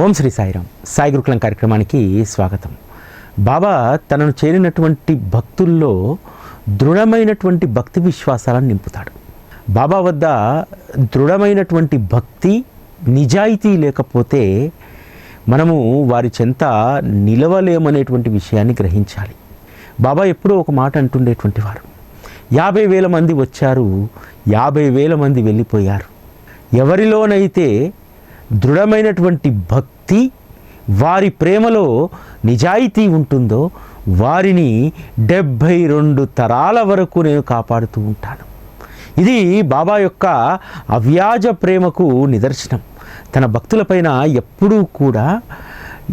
ఓం శ్రీ సాయిరాం సాయి గురుకులం కార్యక్రమానికి స్వాగతం. బాబా తనను చేరినటువంటి భక్తుల్లో దృఢమైనటువంటి భక్తి విశ్వాసాలను నింపుతాడు. బాబా వద్ద దృఢమైనటువంటి భక్తి నిజాయితీ లేకపోతే మనము వారి చెంత నిలవలేమనేటువంటి విషయాన్ని గ్రహించాలి. బాబా ఎప్పుడూ ఒక మాట అంటుండేటువంటి వారు యాభై వేల మంది వచ్చారు యాభై వేల మంది వెళ్ళిపోయారు. ఎవరిలోనైతే దృఢమైనటువంటి భక్తి వారి ప్రేమలో నిజాయితీ ఉంటుందో వారిని డెబ్భై రెండు తరాల వరకు నేను కాపాడుతూ ఉంటాను. ఇది బాబా యొక్క అవ్యాజ ప్రేమకు నిదర్శనం. తన భక్తులపైన ఎప్పుడూ కూడా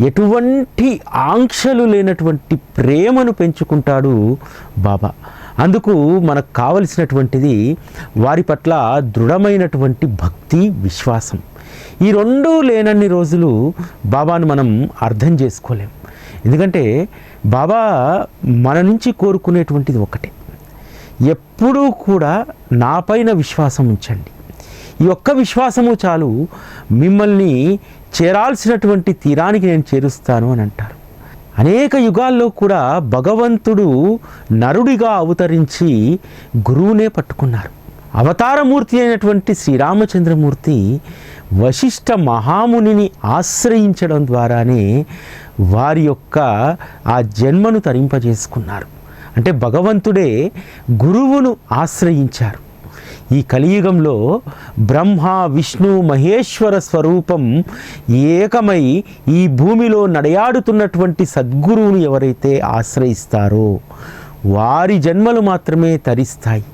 ఎటువంటి ఆంక్షలు లేనటువంటి ప్రేమను పెంచుకుంటాడు బాబా. అందుకు మనకు కావలసినటువంటిది వారి పట్ల దృఢమైనటువంటి భక్తి విశ్వాసం. ఈ రెండూ లేనన్ని రోజులు బాబాను మనం అర్థం చేసుకోలేం. ఎందుకంటే బాబా మన నుంచి కోరుకునేటువంటిది ఒకటే. ఎప్పుడూ కూడా నాపైన విశ్వాసం ఉంచండి. ఈ ఒక్క విశ్వాసము చాలు మిమ్మల్ని చేరాల్సినటువంటి తీరానికి నేను చేరుస్తాను అని అంటారు. అనేక యుగాల్లో కూడా భగవంతుడు నరుడిగా అవతరించి గురువునే పట్టుకున్నారు. అవతారమూర్తి అయినటువంటి శ్రీరామచంద్రమూర్తి వశిష్ఠ మహామునిని ఆశ్రయించడం ద్వారానే వారి యొక్క ఆ జన్మను తరింపజేసుకున్నారు. అంటే భగవంతుడే గురువును ఆశ్రయించారు. ఈ కలియుగంలో బ్రహ్మ విష్ణు మహేశ్వర స్వరూపం ఏకమై ఈ భూమిలో నడయాడుతున్నటువంటి సద్గురువును ఎవరైతే ఆశ్రయిస్తారో వారి జన్మలు మాత్రమే తరిస్తాయి.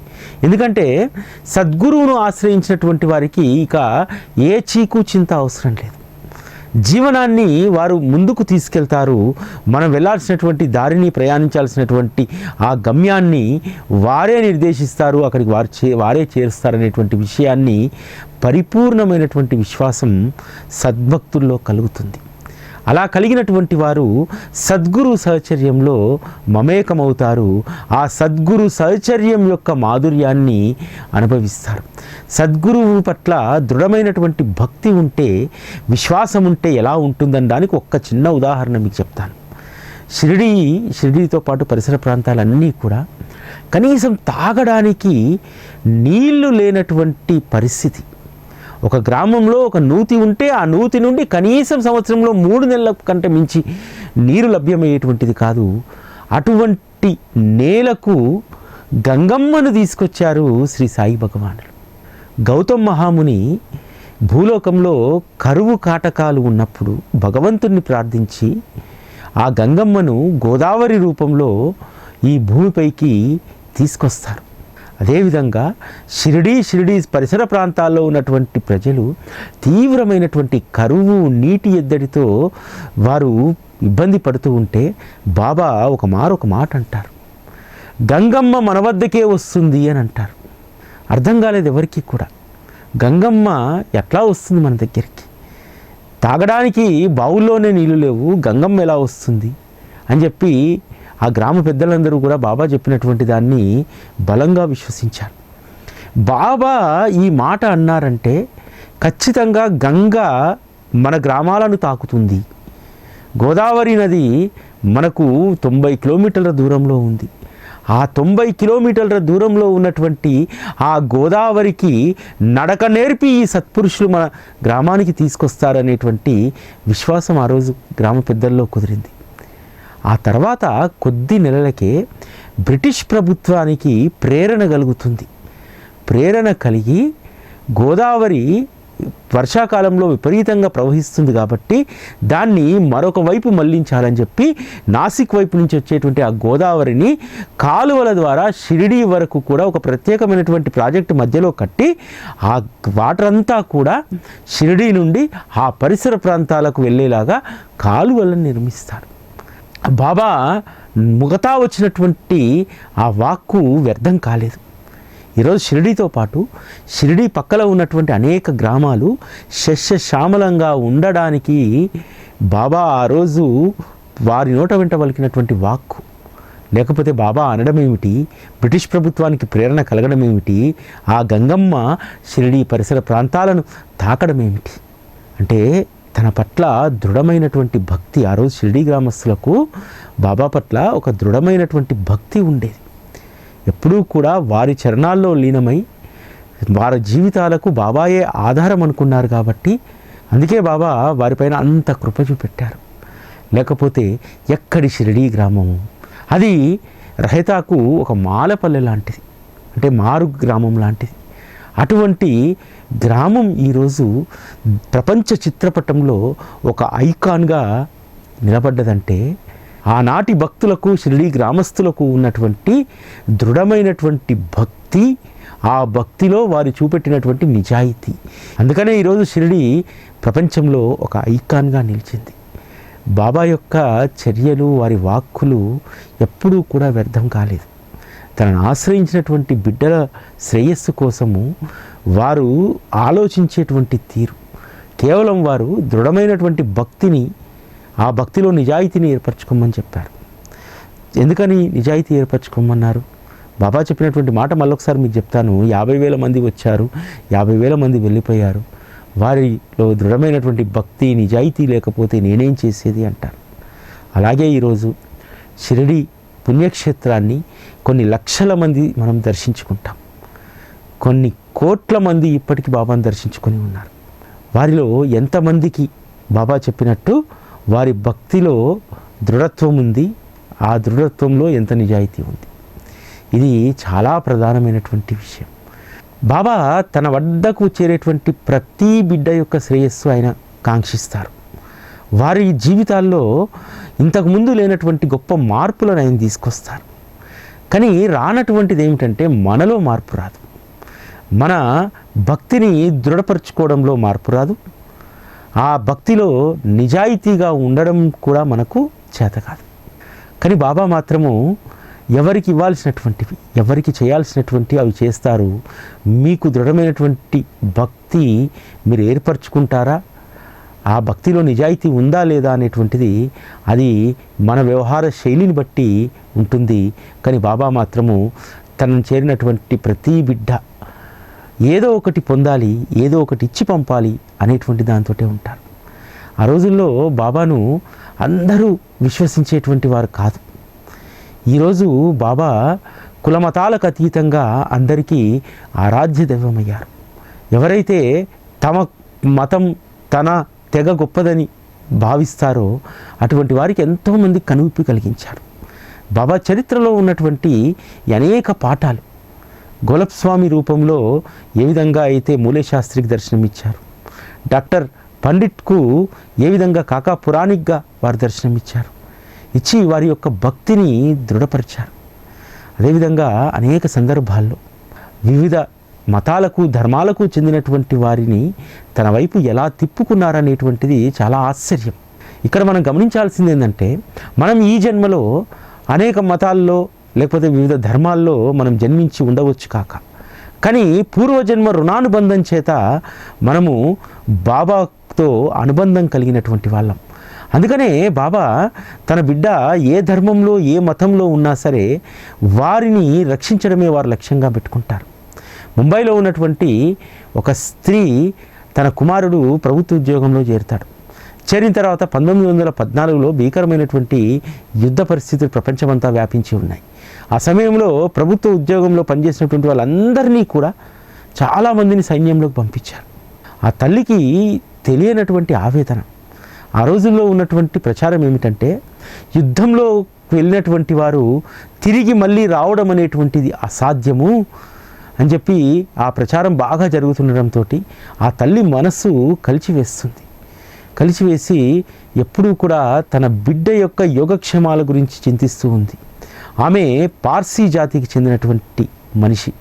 ఎందుకంటే సద్గురువును ఆశ్రయించినటువంటి వారికి ఇక ఏ చీకు చింత అవసరం లేదు. జీవనాన్ని వారు ముందుకు తీసుకెళ్తారు. మనం వెళ్ళాల్సినటువంటి దారిని ప్రయాణించాల్సినటువంటి ఆ గమ్యాన్ని వారే నిర్దేశిస్తారు. అక్కడికి వారు చే వారే చేరుస్తారనేటువంటి విషయాన్ని పరిపూర్ణమైనటువంటి విశ్వాసం సద్భక్తుల్లో కలుగుతుంది. అలా కలిగినటువంటి వారు సద్గురు సహచర్యంలో మమేకమవుతారు. ఆ సద్గురు సహచర్యం యొక్క మాధుర్యాన్ని అనుభవిస్తారు. సద్గురువు పట్ల దృఢమైనటువంటి భక్తి ఉంటే విశ్వాసం ఉంటే ఎలా ఉంటుందనడానికి ఒక్క చిన్న ఉదాహరణ మీకు చెప్తాను. షిరిడి షిరిడీతో పాటు పరిసర ప్రాంతాలన్నీ కూడా కనీసం తాగడానికి నీళ్ళు లేనటువంటి పరిస్థితి. ఒక గ్రామంలో ఒక నూతి ఉంటే ఆ నూతి నుండి కనీసం సంవత్సరంలో మూడు నెలల కంటే మించి నీరు లభ్యమయ్యేటువంటిది కాదు. అటువంటి నేలకు గంగమ్మను తీసుకొచ్చారు శ్రీ సాయి భగవానుడు గౌతమ్ మహాముని భూలోకంలో కరువు కాటకాలు ఉన్నప్పుడు భగవంతుణ్ణి ప్రార్థించి ఆ గంగమ్మను గోదావరి రూపంలో ఈ భూమిపైకి తీసుకొస్తారు. అదేవిధంగా షిరిడీ షిరిడీ పరిసర ప్రాంతాల్లో ఉన్నటువంటి ప్రజలు తీవ్రమైనటువంటి కరువు నీటి ఎద్దడితో వారు ఇబ్బంది పడుతూ ఉంటే బాబా ఒక మారు ఒక మాట అంటారు గంగమ్మ మన వద్దకే వస్తుంది అని అంటారు. అర్థం కాలేదు ఎవరికి కూడా. గంగమ్మ ఎట్లా వస్తుంది మన దగ్గరికి? తాగడానికి బావుల్లోనే నీళ్ళు లేవు గంగమ్మ ఎలా వస్తుంది? అని చెప్పి ఆ గ్రామ పెద్దలందరూ కూడా బాబా చెప్పినటువంటి దాన్ని బలంగా విశ్వసించారు. బాబా ఈ మాట అన్నారంటే ఖచ్చితంగా గంగ మన గ్రామాలను తాకుతుంది. గోదావరి నది మనకు తొంభై కిలోమీటర్ల దూరంలో ఉంది. ఆ తొంభై కిలోమీటర్ల దూరంలో ఉన్నటువంటి ఆ గోదావరికి నడక నేర్పి ఈ సత్పురుషులు మన గ్రామానికి తీసుకొస్తారనేటువంటి విశ్వాసం ఆ రోజు గ్రామ పెద్దల్లో కుదిరింది. ఆ తర్వాత కొద్ది నెలలకే బ్రిటిష్ ప్రభుత్వానికి ప్రేరణ కలుగుతుంది. ప్రేరణ కలిగి గోదావరి వర్షాకాలంలో విపరీతంగా ప్రవహిస్తుంది కాబట్టి దాన్ని మరొక వైపు మళ్ళించాలని చెప్పి నాసిక్ వైపు నుంచి వచ్చేటువంటి ఆ గోదావరిని కాలువల ద్వారా షిరిడి వరకు కూడా ఒక ప్రత్యేకమైనటువంటి ప్రాజెక్టు మధ్యలో కట్టి ఆ వాటర్ అంతా కూడా షిరిడి నుండి ఆ పరిసర ప్రాంతాలకు వెళ్ళేలాగా కాలువలను నిర్మిస్తారు. బాబా ముగతా వచ్చినటువంటి ఆ వాక్కు వ్యర్థం కాలేదు. ఈరోజు షిరిడీతో పాటు షిరిడీ పక్కలో ఉన్నటువంటి అనేక గ్రామాలు శస్యశ్యామలంగా ఉండడానికి బాబా ఆ రోజు వారి నోట వెంట పలికినటువంటి వాక్కు. లేకపోతే బాబా అనడం ఏమిటి? బ్రిటిష్ ప్రభుత్వానికి ప్రేరణ కలగడం ఏమిటి? ఆ గంగమ్మ షిరిడీ పరిసర ప్రాంతాలను తాకడం ఏమిటి? అంటే తన పట్ల దృఢమైనటువంటి భక్తి. ఆ రోజు షిరిడి గ్రామస్తులకు బాబా పట్ల ఒక దృఢమైనటువంటి భక్తి ఉండేది. ఎప్పుడూ కూడా వారి చరణాల్లో లీనమై వారి జీవితాలకు బాబాయే ఆధారం అనుకున్నారు కాబట్టి అందుకే బాబా వారిపైన అంత కృప చూపెట్టారు. లేకపోతే ఎక్కడి షిరిడీ గ్రామము? అది రహితాకు ఒక మాలపల్లె లాంటిది. అంటే మారు గ్రామం లాంటిది. అటువంటి గ్రామం ఈరోజు ప్రపంచ చిత్రపటంలో ఒక ఐకాన్గా నిలబడ్డదంటే ఆనాటి భక్తులకు షిరిడి గ్రామస్తులకు ఉన్నటువంటి దృఢమైనటువంటి భక్తి ఆ భక్తిలో వారు చూపెట్టినటువంటి నిజాయితీ. అందుకనే ఈరోజు షిరిడి ప్రపంచంలో ఒక ఐకాన్గా నిలిచింది. బాబా యొక్క చర్యలు వారి వాక్కులు ఎప్పుడూ కూడా వ్యర్థం కాలేదు. తనను ఆశ్రయించినటువంటి బిడ్డల శ్రేయస్సు కోసము వారు ఆలోచించేటువంటి తీరు. కేవలం వారు దృఢమైనటువంటి భక్తిని ఆ భక్తిలో నిజాయితీని ఏర్పరచుకోమని చెప్పారు. ఎందుకని నిజాయితీ ఏర్పరచుకోమన్నారు? బాబా చెప్పినటువంటి మాట మళ్ళొకసారి మీకు చెప్తాను. యాభై వేల మంది వచ్చారు యాభై వేల మంది వెళ్ళిపోయారు. వారిలో దృఢమైనటువంటి భక్తి నిజాయితీ లేకపోతే నేనేం చేసేది అంటారు. అలాగే ఈరోజు షిరిడి పుణ్యక్షేత్రాన్ని కొన్ని లక్షల మంది మనం దర్శించుకుంటాం. కొన్ని కోట్ల మంది ఇప్పటికీ బాబాను దర్శించుకొని ఉన్నారు. వారిలో ఎంతమందికి బాబా చెప్పినట్టు వారి భక్తిలో దృఢత్వం ఉంది ఆ దృఢత్వంలో ఎంత నిజాయితీ ఉంది. ఇది చాలా ప్రధానమైనటువంటి విషయం. బాబా తన వద్దకు చేరేటువంటి ప్రతి బిడ్డ యొక్క శ్రేయస్సు ఆయన కాంక్షిస్తారు. వారి జీవితాల్లో ఇంతకుముందు లేనటువంటి గొప్ప మార్పులను ఆయన తీసుకొస్తారు. కానీ రానటువంటిది ఏమిటంటే మనలో మార్పు రాదు. మన భక్తిని దృఢపరచుకోవడంలో మార్పు రాదు. ఆ భక్తిలో నిజాయితీగా ఉండడం కూడా మనకు చేత కాదు. కానీ బాబా మాత్రము ఎవరికి ఇవ్వాల్సినటువంటివి ఎవరికి చేయాల్సినటువంటి అవి చేస్తారు మీకు దృఢమైనటువంటి భక్తి మీరు ఏర్పరచుకుంటారా? ఆ భక్తిలో నిజాయితీ ఉందా లేదా అనేటువంటిది అది మన వ్యవహార శైలిని బట్టి ఉంటుంది. కానీ బాబా మాత్రము తనను చేరినటువంటి ప్రతి బిడ్డ ఏదో ఒకటి పొందాలి ఏదో ఒకటి ఇచ్చి పంపాలి అనేటువంటి దాంతో ఉంటారు. ఆ రోజుల్లో బాబాను అందరూ విశ్వసించేటువంటి వారు కాదు. ఈరోజు బాబా కులమతాలకు అతీతంగా అందరికీ ఆరాధ్య దైవమయ్యారు. ఎవరైతే తమ మతం తన తెగ గొప్పదని భావిస్తారో అటువంటి వారికి ఎంతోమంది కనువిప్పి కలిగించారు. బాబా చరిత్రలో ఉన్నటువంటి అనేక పాఠాలు గోలప్స్వామి రూపంలో ఏ విధంగా అయితే మూలేశాస్త్రికి దర్శనం దర్శనమిచ్చారు డాక్టర్ పండిట్కు ఏ విధంగా కాకా పురాణిక్గా వారు దర్శనమిచ్చారు ఇచ్చి వారి యొక్క భక్తిని దృఢపరిచారు. అదేవిధంగా అనేక సందర్భాల్లో వివిధ మతాలకు ధర్మాలకు చెందినటువంటి వారిని తన వైపు ఎలా తిప్పుకున్నారనేటువంటిది చాలా ఆశ్చర్యం. ఇక్కడ మనం గమనించాల్సింది ఏంటంటే మనం ఈ జన్మలో అనేక మతాల్లో లేకపోతే వివిధ ధర్మాల్లో మనం జన్మించి ఉండవచ్చు కాక. కానీ పూర్వజన్మ రుణానుబంధం చేత మనము బాబాతో అనుబంధం కలిగినటువంటి వాళ్ళం. అందుకనే బాబా తన బిడ్డ ఏ ధర్మంలో ఏ మతంలో ఉన్నా సరే వారిని రక్షించడమే వారు లక్ష్యంగా పెట్టుకుంటారు. ముంబైలో ఉన్నటువంటి ఒక స్త్రీ తన కుమారుడు ప్రభుత్వ ఉద్యోగంలో చేరుతాడు. చేరిన తర్వాత పంతొమ్మిది వందల పద్నాలుగులో భీకరమైనటువంటి యుద్ధ పరిస్థితులు ప్రపంచమంతా వ్యాపించి ఉన్నాయి. ఆ సమయంలో ప్రభుత్వ ఉద్యోగంలో పనిచేసినటువంటి వాళ్ళందరినీ కూడా చాలామందిని సైన్యంలోకి పంపించారు. ఆ తల్లికి తెలియనటువంటి ఆవేదన. ఆ రోజుల్లో ఉన్నటువంటి ప్రచారం ఏమిటంటే యుద్ధంలో వెళ్ళినటువంటి వారు తిరిగి మళ్ళీ రావడం అనేటువంటిది అసాధ్యము. అని చెప్పి ఆ ప్రచారం బాగా జరుగుతుండడంతో ఆ తల్లి మనస్సు కలిచివేస్తుంది. కలిసివేసి ఎప్పుడూ కూడా తన బిడ్డ యొక్క యోగక్షేమాల గురించి చింతిస్తూ ఉంది. ఆమె పార్సీ జాతికి చెందినటువంటి మనిషి.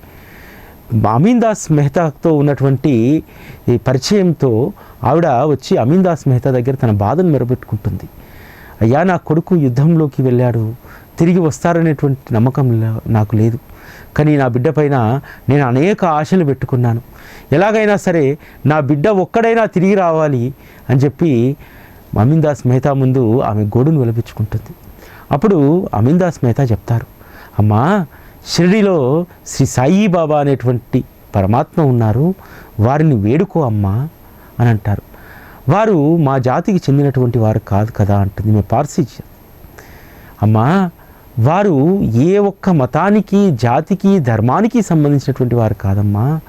అమీందాస్ మెహతాతో ఉన్నటువంటి ఈ పరిచయంతో ఆవిడ వచ్చి అమీందాస్ మెహతా దగ్గర తన బాధను మెరబెట్టుకుంటుంది అయ్యా నా కొడుకు యుద్ధంలోకి వెళ్ళాడు. తిరిగి వస్తారనేటువంటి నమ్మకం లే- నాకు లేదు. కానీ నా బిడ్డ పైన నేను అనేక ఆశలు పెట్టుకున్నాను. ఎలాగైనా సరే నా బిడ్డ ఒక్కడైనా తిరిగి రావాలి అని చెప్పి అమీన్దాస్ మెహతా ముందు ఆమె గోడును వెలిపించుకుంటుంది. అప్పుడు అమీన్దాస్ మెహతా చెప్తారు అమ్మా షిరిడిలో శ్రీ సాయిబాబా అనేటువంటి పరమాత్మ ఉన్నారు వారిని వేడుకో అమ్మా అని అంటారు. వారు మా జాతికి చెందినటువంటి వారు కాదు కదా అంటుంది మేము పార్సీ అమ్మా వారు ఏ ఒక్క మతానికి జాతికి ధర్మానికి సంబంధించినటువంటి వారు కాదమ్మా.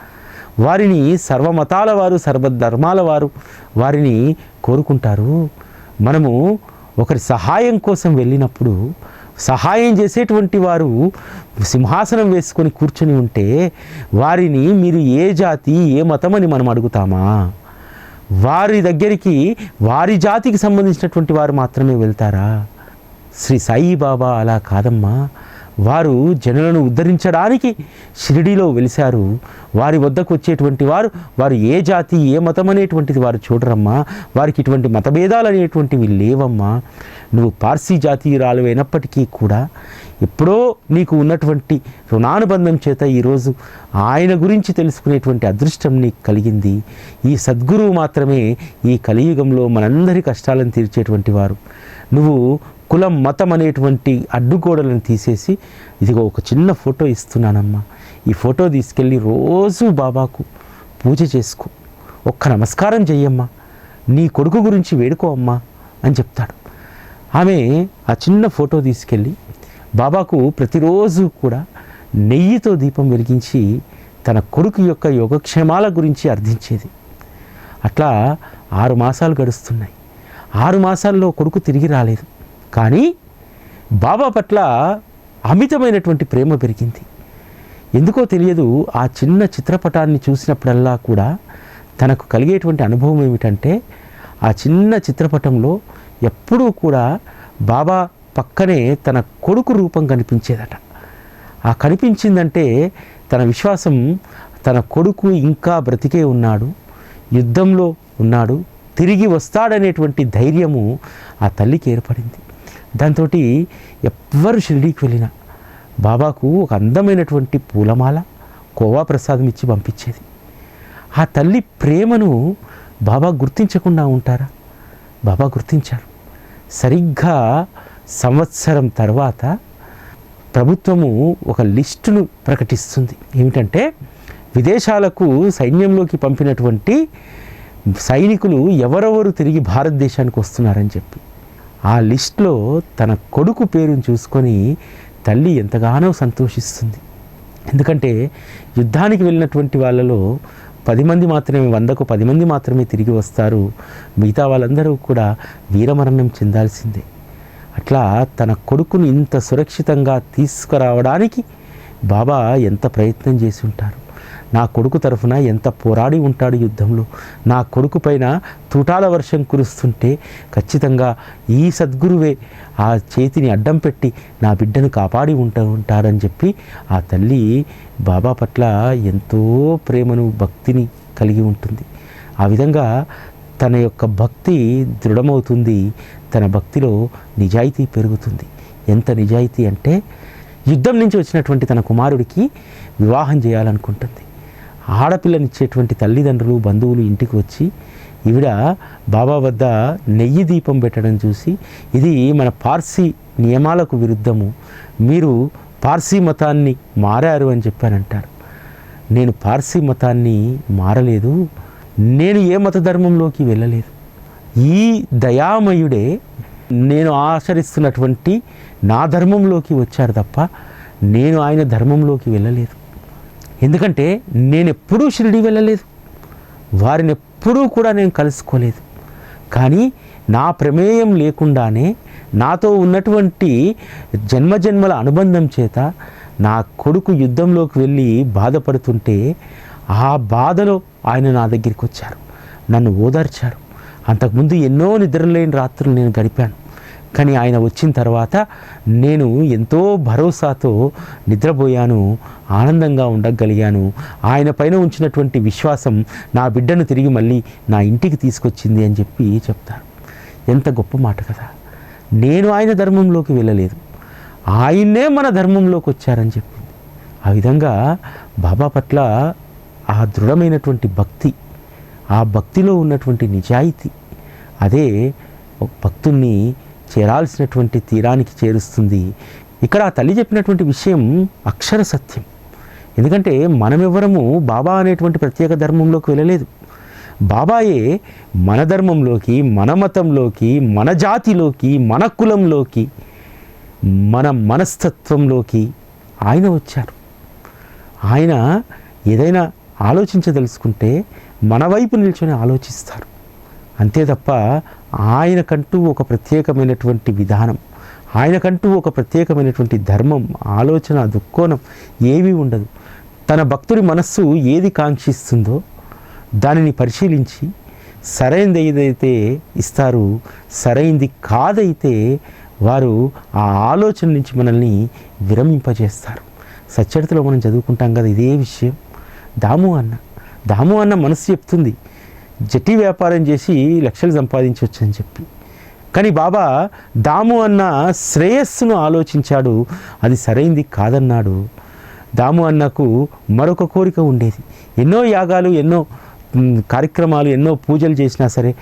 వారిని సర్వమతాల వారు సర్వధర్మాల వారు వారిని కోరుకుంటారు. మనము ఒకరి సహాయం కోసం వెళ్ళినప్పుడు సహాయం చేసేటువంటి వారు సింహాసనం వేసుకొని కూర్చొని ఉంటే వారిని మీరు ఏ జాతి ఏ మతం అని మనం అడుగుతామా? వారి దగ్గరికి వారి జాతికి సంబంధించినటువంటి వారు మాత్రమే వెళ్తారా? శ్రీ సాయిబాబా అలా కాదమ్మా. వారు జనులను ఉద్ధరించడానికి షిరిడీలో వెలిశారు. వారి వద్దకు వచ్చేటువంటి వారు వారు ఏ జాతి ఏ మతం అనేటువంటిది వారు చూడరమ్మా. వారికి ఇటువంటి మతభేదాలు అనేటువంటివి లేవమ్మా. నువ్వు పార్సీ జాతీయురాలు అయినప్పటికీ కూడా ఎప్పుడో నీకు ఉన్నటువంటి రుణానుబంధం చేత ఈరోజు ఆయన గురించి తెలుసుకునేటువంటి అదృష్టం నీకు కలిగింది. ఈ సద్గురువు మాత్రమే ఈ కలియుగంలో మనందరి కష్టాలను తీర్చేటువంటి వారు. నువ్వు కులం మతం అనేటువంటి అడ్డుగోడలను తీసేసి ఇదిగో ఒక చిన్న ఫోటో ఇస్తున్నానమ్మా. ఈ ఫోటో తీసుకెళ్ళి రోజు బాబాకు పూజ చేసుకో. ఒక్క నమస్కారం చెయ్యమ్మా. నీ కొడుకు గురించి వేడుకో అమ్మా అని చెప్తాడు. ఆమె ఆ చిన్న ఫోటో తీసుకెళ్ళి బాబాకు ప్రతిరోజు కూడా నెయ్యితో దీపం వెలిగించి తన కొడుకు యొక్క యోగక్షేమాల గురించి అర్థించేది. అట్లా ఆరు మాసాలు గడుస్తున్నాయి. ఆరు మాసాల్లో కొడుకు తిరిగి రాలేదు. కానీ బాబా పట్ల అమితమైనటువంటి ప్రేమ పెరిగింది. ఎందుకో తెలియదు ఆ చిన్న చిత్రపటాన్ని చూసినప్పుడల్లా కూడా తనకు కలిగేటువంటి అనుభవం ఏమిటంటే ఆ చిన్న చిత్రపటంలో ఎప్పుడూ కూడా బాబా పక్కనే తన కొడుకు రూపం కనిపించేదట. ఆ కనిపించిందంటే తన విశ్వాసం తన కొడుకు ఇంకా బ్రతికే ఉన్నాడు యుద్ధంలో ఉన్నాడు తిరిగి వస్తాడనేటువంటి ధైర్యము ఆ తల్లికి ఏర్పడింది. దాంతో ఎవ్వరు షిరిడీకి వెళ్ళినా బాబాకు ఒక అందమైనటువంటి పూలమాల కోవా ప్రసాదం ఇచ్చి పంపించేది. ఆ తల్లి ప్రేమను బాబా గుర్తించకుండా ఉంటారా? బాబా గుర్తించారు. సరిగ్గా సంవత్సరం తర్వాత ప్రభుత్వము ఒక లిస్టును ప్రకటిస్తుంది. ఏమిటంటే విదేశాలకు సైన్యంలోకి పంపినటువంటి సైనికులు ఎవరెవరు తిరిగి భారతదేశానికి వస్తున్నారని చెప్పి. ఆ లిస్ట్లో తన కొడుకు పేరును చూసుకొని తల్లి ఎంతగానో సంతోషిస్తుంది. ఎందుకంటే యుద్ధానికి వెళ్ళినటువంటి వాళ్ళలో పది మంది మాత్రమే వందకు పది మంది మాత్రమే తిరిగి వస్తారు. మిగతా వాళ్ళందరూ కూడా వీరమరణం చెందాల్సిందే. అట్లా తన కొడుకుని ఇంత సురక్షితంగా తీసుకురావడానికి బాబా ఎంత ప్రయత్నం చేసి ఉంటారు? నా కొడుకు తరఫున ఎంత పోరాడి ఉంటాడు యుద్ధంలో. నా కొడుకు పైన తూటాల వర్షం కురుస్తుంటే ఖచ్చితంగా ఈ సద్గురువే ఆ చేతిని అడ్డం పెట్టి నా బిడ్డను కాపాడి ఉంట ఉంటారని చెప్పి ఆ తల్లి బాబా పట్ల ఎంతో ప్రేమను భక్తిని కలిగి ఉంటుంది. ఆ విధంగా తన యొక్క భక్తి దృఢమవుతుంది. తన భక్తిలో నిజాయితీ పెరుగుతుంది. ఎంత నిజాయితీ అంటే యుద్ధం నుంచి వచ్చినటువంటి తన కుమారుడికి వివాహం చేయాలనుకుంటుంది. ఆడపిల్లనిచ్చేటువంటి తల్లిదండ్రులు బంధువులు ఇంటికి వచ్చి ఈవిడ బాబా వద్ద నెయ్యి దీపం పెట్టడం చూసి ఇది మన పార్సీ నియమాలకు విరుద్ధము మీరు పార్సీ మతాన్ని మారారు అని చెప్పానంటారు నేను పార్సీ మతాన్ని మారలేదు నేను ఏ మత ధర్మంలోకి వెళ్ళలేదు. ఈ దయామయుడే నేను ఆచరిస్తున్నటువంటి నా ధర్మంలోకి వచ్చారు తప్ప నేను ఆయన ధర్మంలోకి వెళ్ళలేదు. ఎందుకంటే నేను ఎప్పుడూ షిరిడి వెళ్ళలేదు. వారిని ఎప్పుడూ కూడా నేను కలుసుకోలేదు. కానీ నా ప్రమేయం లేకుండానే నాతో ఉన్నటువంటి జన్మజన్మల అనుబంధం చేత నా కొడుకు యుద్ధంలోకి వెళ్ళి బాధపడుతుంటే ఆ బాధలో ఆయన నా దగ్గరికి వచ్చారు. నన్ను ఓదార్చారు. అంతకుముందు ఎన్నో నిద్రలేని రాత్రులు నేను గడిపాను. కానీ ఆయన వచ్చిన తర్వాత నేను ఎంతో భరోసాతో నిద్రపోయాను ఆనందంగా ఉండగలిగాను. ఆయన పైన ఉంచినటువంటి విశ్వాసం నా బిడ్డను తిరిగి మళ్ళీ నా ఇంటికి తీసుకొచ్చింది అని చెప్పి చెప్తారు. ఎంత గొప్ప మాట కదా. నేను ఆయన ధర్మంలోకి వెళ్ళలేదు. ఆయన్నే మన ధర్మంలోకి వచ్చారని చెప్పింది. ఆ విధంగా బాబా పట్ల ఆ దృఢమైనటువంటి భక్తి ఆ భక్తిలో ఉన్నటువంటి నిజాయితీ అదే ఒక భక్తుల్ని చేరాల్సినటువంటి తీరానికి చేరుస్తుంది. ఇక్కడ ఆ తల్లి చెప్పినటువంటి విషయం అక్షర సత్యం. ఎందుకంటే మనమెవ్వరము బాబా అనేటువంటి ప్రత్యేక ధర్మంలోకి వెళ్ళలేదు. బాబాయే మన ధర్మంలోకి మన మతంలోకి మన జాతిలోకి మన కులంలోకి మన మనస్తత్వంలోకి ఆయన వచ్చారు. ఆయన ఏదైనా ఆలోచించదలుచుకుంటే మన వైపు నిల్చొని ఆలోచిస్తారు. అంతే తప్ప ఆయనకంటూ ఒక ప్రత్యేకమైనటువంటి విధానం ఆయనకంటూ ఒక ప్రత్యేకమైనటువంటి ధర్మం ఆలోచన దుక్కోణం ఏమీ ఉండదు. తన భక్తుడి మనస్సు ఏది కాంక్షిస్తుందో దానిని పరిశీలించి సరైనది ఏదైతే ఇస్తారు సరైంది కాదైతే వారు ఆ ఆలోచన నుంచి మనల్ని విరమింపజేస్తారు. సచ్చరితలో మనం చదువుకుంటాం కదా ఇదే విషయం. దాము అన్న దాము అన్న మనసు చెప్తుంది. జట్టి వ్యాపారం చేసి లక్షలు సంపాదించవచ్చు అని చెప్పి. కానీ బాబా దాము అన్న శ్రేయస్సును ఆలోచించాడు. అది సరైంది కాదన్నాడు. దాము అన్నకు మరొక కోరిక ఉండేది. ఎన్నో యాగాలు ఎన్నో కార్యక్రమాలు ఎన్నో పూజలు చేసినా సరే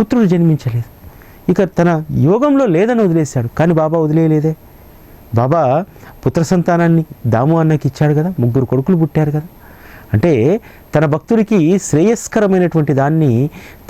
పుత్రుడు జన్మించలేదు. ఇక తన యోగంలో లేదని వదిలేశాడు. కానీ బాబా వదిలేయలేదే. బాబా పుత్ర సంతానాన్ని దాము అన్నకి ఇచ్చాడు కదా ముగ్గురు కొడుకులు పుట్టారు కదా. అంటే తన భక్తుడికి శ్రేయస్కరమైనటువంటి దాన్ని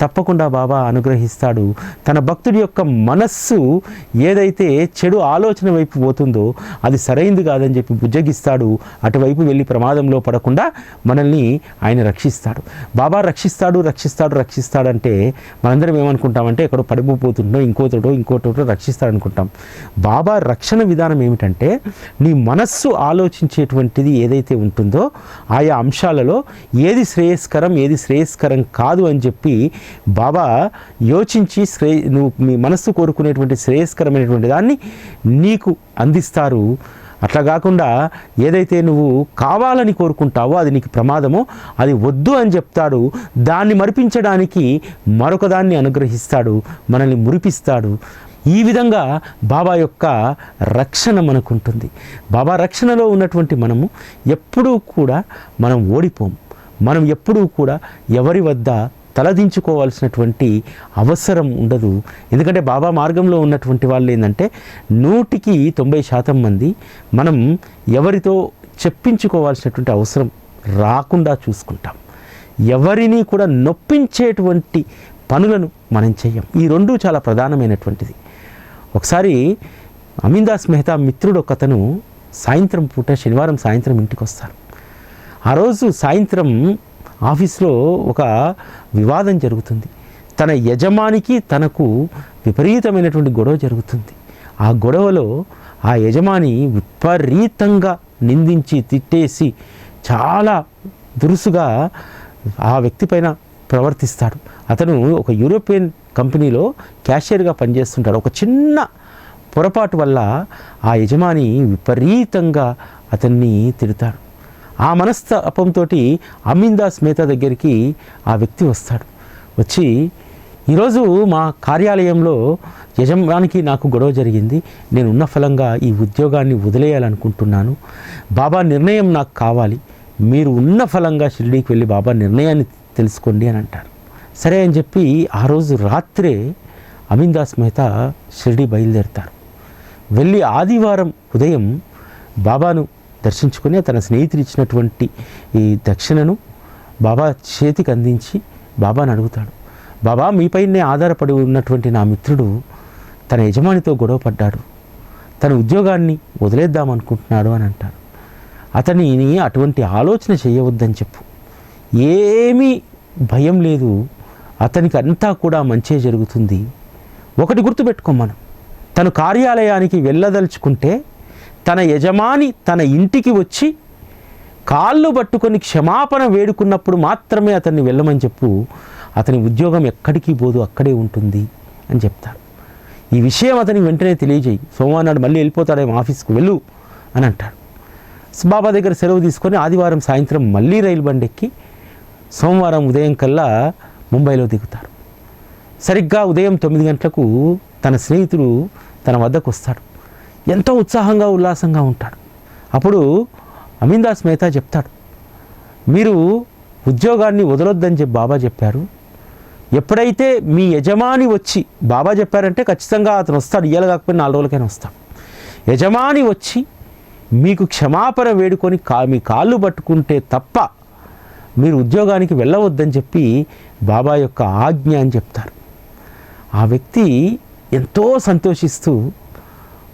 తప్పకుండా బాబా అనుగ్రహిస్తాడు. తన భక్తుడి యొక్క మనస్సు ఏదైతే చెడు ఆలోచన వైపు పోతుందో అది సరైంది కాదని చెప్పి బుజ్జగిస్తాడు. అటువైపు వెళ్ళి ప్రమాదంలో పడకుండా మనల్ని ఆయన రక్షిస్తాడు. బాబా రక్షిస్తాడు రక్షిస్తాడు రక్షిస్తాడంటే మనందరం ఏమనుకుంటామంటే ఎక్కడో పడిపోతుంటో ఇంకోతోటో ఇంకో రక్షిస్తాడు అనుకుంటాం బాబా రక్షణ విధానం ఏమిటంటే నీ మనస్సు ఆలోచించేటువంటిది ఏదైతే ఉంటుందో ఆయా అంశాలలో ఏది శ్రేయస్కరం ఏది శ్రేయస్కరం కాదు అని చెప్పి బాబా యోచించి శ్రేయ నువ్వు మీ మనస్సు కోరుకునేటువంటి శ్రేయస్కరమైనటువంటి దాన్ని నీకు అందిస్తారు. అట్లా కాకుండా ఏదైతే నువ్వు కావాలని కోరుకుంటావో అది నీకు ప్రమాదమో అది వద్దు అని చెప్తాడు. దాన్ని మరిపించడానికి మరొకదాన్ని అనుగ్రహిస్తాడు మనల్ని మురిపిస్తాడు. ఈ విధంగా బాబా యొక్క రక్షణ మనకుంటుంది. బాబా రక్షణలో ఉన్నటువంటి మనము ఎప్పుడూ కూడా మనం ఓడిపోము మనం ఎప్పుడూ కూడా ఎవరి వద్ద తలదించుకోవాల్సినటువంటి అవసరం ఉండదు. ఎందుకంటే బాబా మార్గంలో ఉన్నటువంటి వాళ్ళు ఏంటంటే నూటికి తొంభై శాతం మంది మనం ఎవరితో చెప్పించుకోవాల్సినటువంటి అవసరం రాకుండా చూసుకుంటాం. ఎవరిని కూడా నొప్పించేటువంటి పనులను మనం చెయ్యం ఈ రెండు చాలా ప్రధానమైనటువంటిది. ఒకసారి అమీందాస్ మెహతా మిత్రుడు ఒకతను సాయంత్రం పూట శనివారం సాయంత్రం ఇంటికి వస్తారు ఆ రోజు సాయంత్రం ఆఫీస్లో ఒక వివాదం జరుగుతుంది. తన యజమానికి తనకు విపరీతమైనటువంటి గొడవ జరుగుతుంది. ఆ గొడవలో ఆ యజమాని విపరీతంగా నిందించి తిట్టేసి చాలా దురుసుగా ఆ వ్యక్తి పైన ప్రవర్తిస్తాడు. అతను ఒక యూరోపియన్ కంపెనీలో క్యాషియర్గా పనిచేస్తుంటాడు. ఒక చిన్న పొరపాటు వల్ల ఆ యజమాని విపరీతంగా అతన్ని తిడతాడు. ఆ మనస్తాపంతో అమీందాస్ మేతా దగ్గరికి ఆ వ్యక్తి వస్తాడు. వచ్చి ఈరోజు మా కార్యాలయంలో యజమానికి నాకు గొడవ జరిగింది. నేను ఉన్న ఫలంగా ఈ ఉద్యోగాన్ని వదిలేయాలనుకుంటున్నాను. బాబా నిర్ణయం నాకు కావాలి. మీరు ఉన్న ఫలంగా షిరిడీకి వెళ్ళి బాబా నిర్ణయాన్ని తెలుసుకోండి అని అంటారు సరే అని చెప్పి ఆ రోజు రాత్రే అమీందాస్ మెహతా షిరిడీ బయలుదేరుతారు వెళ్ళి ఆదివారం ఉదయం బాబాను దర్శించుకొని తన స్నేహితులు ఇచ్చినటువంటి ఈ దక్షిణను బాబా చేతికి అందించి బాబాను అడుగుతాడు. బాబా మీపైనే ఆధారపడి ఉన్నటువంటి నా మిత్రుడు తన యజమానితో గొడవ పడ్డాడు. తన ఉద్యోగాన్ని వదిలేద్దాం అనుకుంటున్నాడు అని అంటాడు. అతనిని అటువంటి ఆలోచన చేయవద్దని చెప్పు. ఏమీ భయం లేదు. అతనికి అంతా కూడా మంచే జరుగుతుంది. ఒకటి గుర్తుపెట్టుకో మనం. తను కార్యాలయానికి వెళ్ళదలుచుకుంటే తన యజమాని తన ఇంటికి వచ్చి కాళ్ళు పట్టుకొని క్షమాపణ వేడుకున్నప్పుడు మాత్రమే అతన్ని వెళ్ళమని చెప్పు. అతని ఉద్యోగం ఎక్కడికి పోదు అక్కడే ఉంటుంది అని చెప్తారు ఈ విషయం అతని వెంటనే తెలియజేయి. సోమవారం నాడు మళ్ళీ వెళ్ళిపోతాడేమో ఆఫీస్కి వెళ్ళు అని అంటాడు. బాబా దగ్గర సెలవు తీసుకొని ఆదివారం సాయంత్రం మళ్ళీ రైలు బండి ఎక్కి సోమవారం ఉదయం కల్లా ముంబైలో దిగుతారు సరిగ్గా ఉదయం తొమ్మిది గంటలకు తన స్నేహితుడు తన వద్దకు వస్తాడు. ఎంతో ఉత్సాహంగా ఉల్లాసంగా ఉంటాడు. అప్పుడు అమీందాస్ మెహతా చెప్తాడు మీరు ఉద్యోగాన్ని వదలొద్దని చెప్పి బాబా చెప్పారు. ఎప్పుడైతే మీ యజమాని వచ్చి బాబా చెప్పారంటే ఖచ్చితంగా అతను వస్తాడు ఇయ్యాలి కాకపోయినా నాలుగు రోజులకైనా వస్తాడు. యజమాని వచ్చి మీకు క్షమాపణ వేడుకొని కా మీ కాళ్ళు పట్టుకుంటే తప్ప మీరు ఉద్యోగానికి వెళ్ళవద్దని చెప్పి బాబా యొక్క ఆజ్ఞ అని చెప్తారు. ఆ వ్యక్తి ఎంతో సంతోషిస్తూ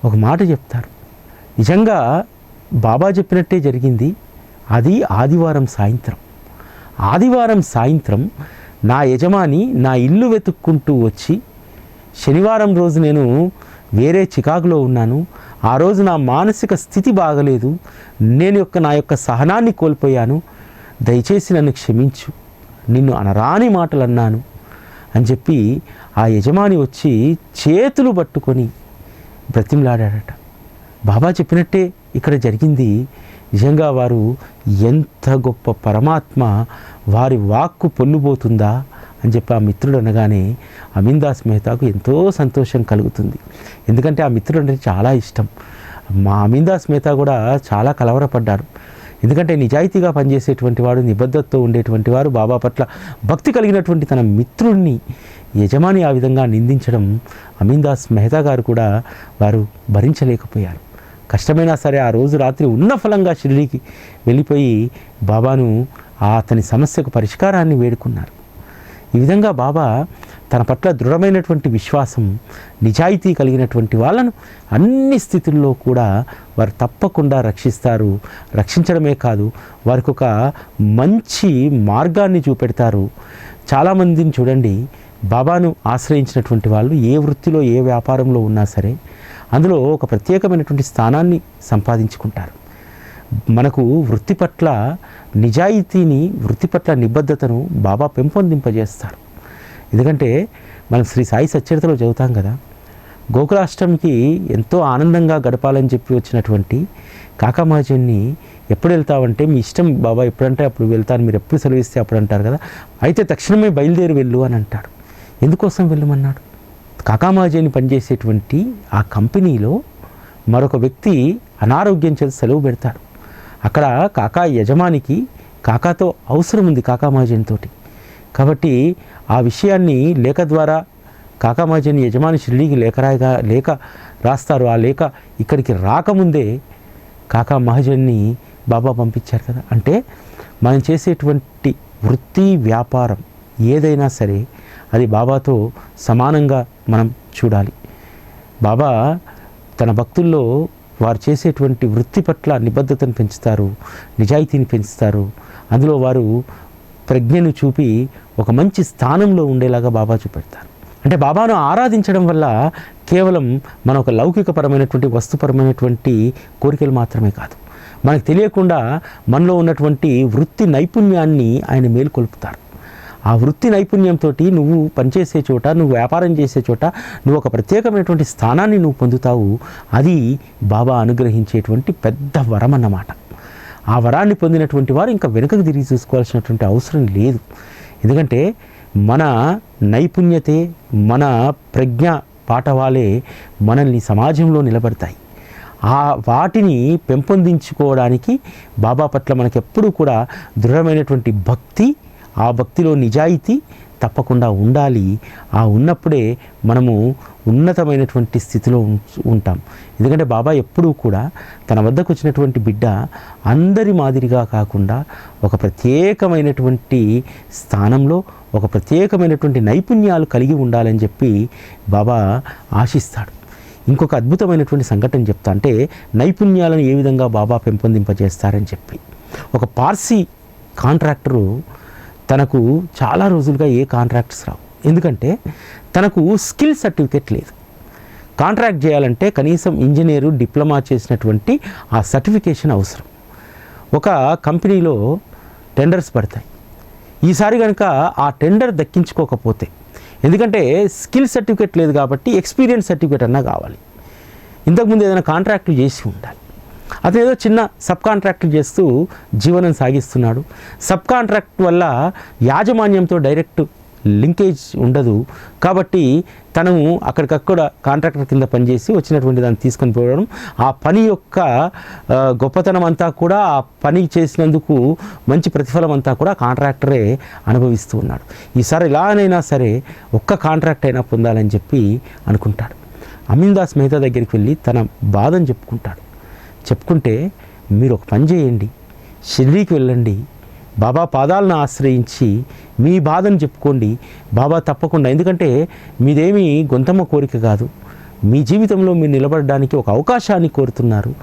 ఒక మాట చెప్తారు. నిజంగా బాబా చెప్పినట్టే జరిగింది. అది ఆదివారం సాయంత్రం. ఆదివారం సాయంత్రం నా యజమాని నా ఇల్లు వెతుక్కుంటూ వచ్చి శనివారం రోజు నేను వేరే చికాకులో ఉన్నాను. ఆ రోజు నా మానసిక స్థితి బాగలేదు. నేను యొక్క నా యొక్క సహనాన్ని కోల్పోయాను. దయచేసి నన్ను క్షమించు. నిన్ను అనరాని మాటలు అన్నాను అని చెప్పి ఆ యజమాని వచ్చి చేతులు పట్టుకొని బ్రతిమలాడాడట బాబా చెప్పినట్టే ఇక్కడ జరిగింది. నిజంగా వారు ఎంత గొప్ప పరమాత్మ వారి వాక్కు పొల్లుబోతుందా అని చెప్పి ఆ మిత్రుడు అనగానే అమిందాస్ మెహతాకు ఎంతో సంతోషం కలుగుతుంది. ఎందుకంటే ఆ మిత్రుడు అంటే చాలా ఇష్టం. మా అమిందాస్ మెహతా కూడా చాలా కలవరపడ్డారు. ఎందుకంటే నిజాయితీగా పనిచేసేటువంటి వాడు నిబద్ధతతో ఉండేటువంటి వారు బాబా పట్ల భక్తి కలిగినటువంటి తన మిత్రుడిని యజమాని ఆ విధంగా నిందించడం అమీందాస్ మెహతా గారు కూడా వారు భరించలేకపోయారు. కష్టమైనా సరే ఆ రోజు రాత్రి ఉన్న ఫలంగా షిరిడీకి వెళ్ళిపోయి బాబాను అతని సమస్యకు పరిష్కారాన్ని వేడుకున్నారు. ఈ విధంగా బాబా తన పట్ల దృఢమైనటువంటి విశ్వాసం నిజాయితీ కలిగినటువంటి వాళ్ళను అన్ని స్థితుల్లో కూడా వారు తప్పకుండా రక్షిస్తారు. రక్షించడమే కాదు వారికి ఒక మంచి మార్గాన్ని చూపెడతారు. చాలామందిని చూడండి బాబాను ఆశ్రయించినటువంటి వాళ్ళు ఏ వృత్తిలో ఏ వ్యాపారంలో ఉన్నా సరే అందులో ఒక ప్రత్యేకమైనటువంటి స్థానాన్ని సంపాదించుకుంటారు. మనకు వృత్తి పట్ల నిజాయితీని వృత్తి పట్ల నిబద్ధతను బాబా పెంపొందింపజేస్తారు. ఎందుకంటే మనం శ్రీ సాయి సచ్చరితలో చదువుతాం కదా గోకులాష్టమికి ఎంతో ఆనందంగా గడపాలని చెప్పి వచ్చినటువంటి కాకామాజన్ని ఎప్పుడు వెళ్తావంటే మీ ఇష్టం బాబా ఎప్పుడంటే అప్పుడు వెళ్తాను మీరు ఎప్పుడు సెలవిస్తే అప్పుడు అంటారు కదా. అయితే తక్షణమే బయలుదేరి వెళ్ళు అని అంటాడు. ఎందుకోసం వెళ్ళమన్నాడు? కాకామాజని పనిచేసేటువంటి ఆ కంపెనీలో మరొక వ్యక్తి అనారోగ్యం చేసి సెలవు పెడతాడు. అక్కడ కాకా యజమానికి కాకాతో అవసరం ఉంది కాకామాజన్తోటి కాబట్టి ఆ విషయాన్ని లేఖ ద్వారా కాకామాజీని యజమాని షిరిడీకి లేఖ రాయగా లేఖ రాస్తారు. ఆ లేఖ ఇక్కడికి రాకముందే కాకా మహాజన్ని బాబా పంపించారు కదా. అంటే మనం చేసేటువంటి వృత్తి వ్యాపారం ఏదైనా సరే అది బాబాతో సమానంగా మనం చూడాలి. బాబా తన భక్తుల్లో వారు చేసేటువంటి వృత్తి పట్ల నిబద్ధతను పెంచుతారు నిజాయితీని పెంచుతారు. అందులో వారు ప్రజ్ఞను చూపి ఒక మంచి స్థానంలో ఉండేలాగా బాబా చూపెడతారు. అంటే బాబాను ఆరాధించడం వల్ల కేవలం మన ఒక లౌకికపరమైనటువంటి వస్తుపరమైనటువంటి కోరికలు మాత్రమే కాదు. మనకు తెలియకుండా మనలో ఉన్నటువంటి వృత్తి నైపుణ్యాన్ని ఆయన మేలుకొల్పుతారు. ఆ వృత్తి నైపుణ్యంతో నువ్వు పనిచేసే చోట నువ్వు వ్యాపారం చేసే చోట నువ్వు ఒక ప్రత్యేకమైనటువంటి స్థానాన్ని నువ్వు పొందుతావు. అది బాబా అనుగ్రహించేటువంటి పెద్ద వరం అన్నమాట. ఆ వరాన్ని పొందినటువంటి వారు ఇంకా వెనుకకు తిరిగి చూసుకోవాల్సినటువంటి అవసరం లేదు. ఎందుకంటే మన నైపుణ్యతే మన ప్రజ్ఞ పాఠవాలే మనల్ని సమాజంలో నిలబడతాయి. ఆ వాటిని పెంపొందించుకోవడానికి బాబా పట్ల మనకెప్పుడూ కూడా దృఢమైనటువంటి భక్తి ఆ భక్తిలో నిజాయితీ తప్పకుండా ఉండాలి. ఆ ఉన్నప్పుడే మనము ఉన్నతమైనటువంటి స్థితిలో ఉం- ఉంటాం. ఎందుకంటే బాబా ఎప్పుడూ కూడా తన వద్దకు వచ్చినటువంటి బిడ్డ అందరి మాదిరిగా కాకుండా ఒక ప్రత్యేకమైనటువంటి స్థానంలో ఒక ప్రత్యేకమైనటువంటి నైపుణ్యాలు కలిగి ఉండాలని చెప్పి బాబా ఆశిస్తాడు. ఇంకొక అద్భుతమైనటువంటి సంఘటన చెప్తా అంటే నైపుణ్యాలను ఏ విధంగా బాబా పెంపొందింపజేస్తారని చెప్పి. ఒక పార్సీ కాంట్రాక్టరు తనకు చాలా రోజులుగా ఏ కాంట్రాక్ట్స్ రావు. ఎందుకంటే తనకు స్కిల్ సర్టిఫికేట్ లేదు. కాంట్రాక్ట్ చేయాలంటే కనీసం ఇంజనీరు డిప్లొమా చేసినటువంటి ఆ సర్టిఫికేషన్ అవసరం. ఒక కంపెనీలో టెండర్స్ పడతాయి. ఈసారి కనుక ఆ టెండర్ దక్కించుకోకపోతే ఎందుకంటే స్కిల్ సర్టిఫికేట్ లేదు కాబట్టి ఎక్స్పీరియన్స్ సర్టిఫికేట్ అన్నా కావాలి. ఇంతకుముందు ఏదైనా కాంట్రాక్టులు చేసి ఉండాలి. అతను ఏదో చిన్న సబ్ కాంట్రాక్ట్ చేస్తూ జీవనం సాగిస్తున్నాడు. సబ్ కాంట్రాక్ట్ వల్ల యాజమాన్యంతో డైరెక్ట్ లింకేజ్ ఉండదు. కాబట్టి తను అక్కడికక్కడ కాంట్రాక్టర్ కింద పనిచేసి వచ్చినటువంటి దాన్ని తీసుకొని పోవడం ఆ పని యొక్క గొప్పతనం అంతా కూడా ఆ పని చేసినందుకు మంచి ప్రతిఫలం అంతా కూడా కాంట్రాక్టరే అనుభవిస్తూ ఉన్నాడు. ఈసారి ఎలానైనా సరే ఒక్క కాంట్రాక్ట్ అయినా పొందాలని చెప్పి అనుకుంటాడు. అమీన్దాస్ మెహతా దగ్గరికి వెళ్ళి తన బాధను చెప్పుకుంటాడు. చెప్పుకుంటే మీరు ఒక పని చేయండి షిరిడీకి వెళ్ళండి బాబా పాదాలను ఆశ్రయించి మీ బాధను చెప్పుకోండి బాబా తప్పకుండా. ఎందుకంటే మీదేమీ గొంతమ్మ కోరిక కాదు. మీ జీవితంలో మీరు నిలబడడానికి ఒక అవకాశాన్ని కోరుతున్నారు.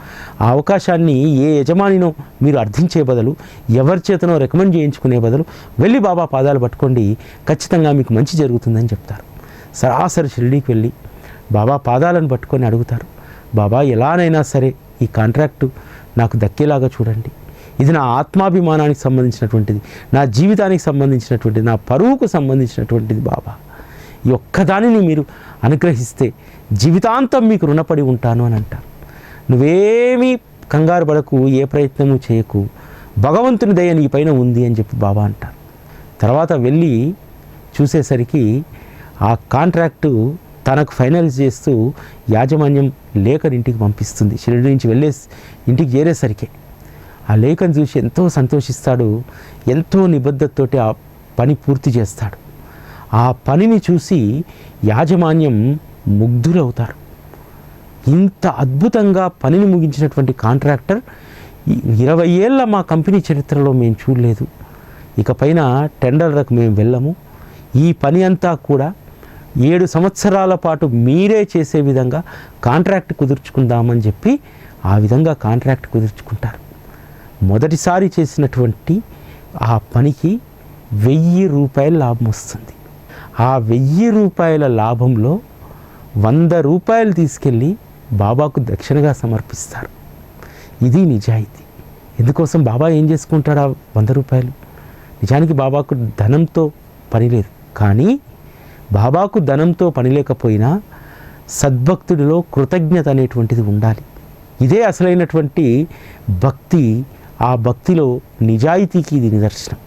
ఆ అవకాశాన్ని ఏ యజమానినో మీరు అర్థించే బదులు ఎవరి చేతనో రికమెండ్ చేయించుకునే బదులు వెళ్ళి బాబా పాదాలు పట్టుకోండి ఖచ్చితంగా మీకు మంచి జరుగుతుందని చెప్తారు. సరాసరి షిరిడీకి వెళ్ళి బాబా పాదాలను పట్టుకొని అడుగుతారు. బాబా ఎలానైనా సరే ఈ కాంట్రాక్టు నాకు దక్కేలాగా చూడండి. ఇది నా ఆత్మాభిమానానికి సంబంధించినటువంటిది నా జీవితానికి సంబంధించినటువంటిది నా పరువుకు సంబంధించినటువంటిది బాబా. ఈ ఒక్కదానిని మీరు అనుగ్రహిస్తే జీవితాంతం మీకు రుణపడి ఉంటాను అని అంటారు. నువ్వేమీ కంగారు పడకు ఏ ప్రయత్నము చేయకు భగవంతుని దయ నీ పైన ఉంది అని చెప్పి బాబా అంటారు. తర్వాత వెళ్ళి చూసేసరికి ఆ కాంట్రాక్టు తనకు ఫైనల్ చేస్తూ యాజమాన్యం లేఖను ఇంటికి పంపిస్తుంది. షిరిడి నుంచి వెళ్ళే ఇంటికి చేరేసరికి ఆ లేఖను చూసి ఎంతో సంతోషిస్తాడు. ఎంతో నిబద్ధతతోటి ఆ పని పూర్తి చేస్తాడు. ఆ పనిని చూసి యాజమాన్యం ముగ్ధులవుతారు. ఇంత అద్భుతంగా పనిని ముగించినటువంటి కాంట్రాక్టర్ ఇరవై ఏళ్ళ మా కంపెనీ చరిత్రలో మేము చూడలేదు. ఇకపైన టెండర్లకు మేము వెళ్ళము. ఈ పని అంతా కూడా ఏడు సంవత్సరాల పాటు మీరే చేసే విధంగా కాంట్రాక్ట్ కుదుర్చుకుందామని చెప్పి ఆ విధంగా కాంట్రాక్ట్ కుదుర్చుకుంటారు. మొదటిసారి చేసినటువంటి ఆ పనికి వెయ్యి రూపాయల లాభం వస్తుంది. ఆ వెయ్యి రూపాయల లాభంలో వంద రూపాయలు తీసుకెళ్ళి బాబాకు దక్షిణగా సమర్పిస్తారు. ఇది నిజాయితీ. ఎందుకోసం బాబా ఏం చేసుకుంటాడు ఆ వంద రూపాయలు? నిజానికి బాబాకు ధనంతో పని లేదు. కానీ బాబాకు ధనంతో పని లేకపోయినా సద్భక్తుడిలో కృతజ్ఞత అనేటువంటిది ఉండాలి. ఇదే అసలైనటువంటి భక్తి ఆ భక్తిలో నిజాయితీకి ఇది నిదర్శనం.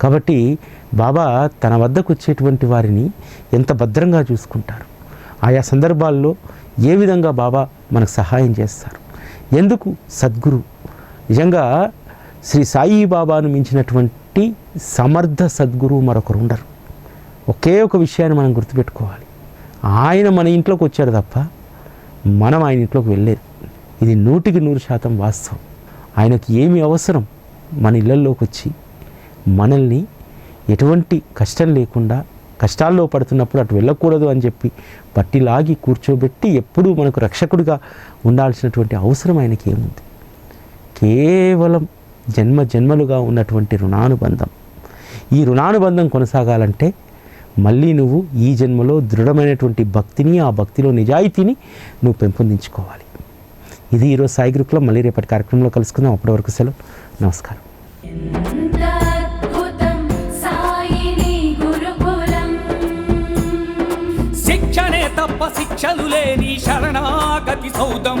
కాబట్టి బాబా తన వద్దకు వచ్చేటువంటి వారిని ఎంత భద్రంగా చూసుకుంటారు? ఆయా సందర్భాల్లో ఏ విధంగా బాబా మనకు సహాయం చేస్తారు? ఎందుకు సద్గురు? నిజంగా శ్రీ సాయి బాబాను మించినటువంటి సమర్థ సద్గురువు మరొకరు ఉండరు. ఒకే ఒక విషయాన్ని మనం గుర్తుపెట్టుకోవాలి. ఆయన మన ఇంట్లోకి వచ్చాడు తప్ప మనం ఆయన ఇంట్లోకి వెళ్ళలేదు. ఇది నూటికి నూరు శాతం వాస్తవం. ఆయనకి ఏమి అవసరం? మన ఇళ్ళల్లోకి వచ్చి మనల్ని ఎటువంటి కష్టం లేకుండా కష్టాల్లో పడుతున్నప్పుడు అటు వెళ్ళకూడదు అని చెప్పి పట్టిలాగి కూర్చోబెట్టి ఎప్పుడూ మనకు రక్షకుడిగా ఉండాల్సినటువంటి అవసరం ఆయనకి ఏముంది? కేవలం జన్మ జన్మలుగా ఉన్నటువంటి రుణానుబంధం. ఈ రుణానుబంధం కొనసాగాలంటే మళ్ళీ నువ్వు ఈ జన్మలో దృఢమైనటువంటి భక్తిని ఆ భక్తిలో నిజాయితీని నువ్వు పెంపొందించుకోవాలి. ఇది ఈరోజు సాయి గ్రూప్లో మళ్ళీ రేపటి కార్యక్రమంలో కలుసుకుందాం. అప్పటి వరకు సెలవు. నమస్కారం. శిక్షణే తప్ప శిక్షలు లేని శరణాగతి సౌదం.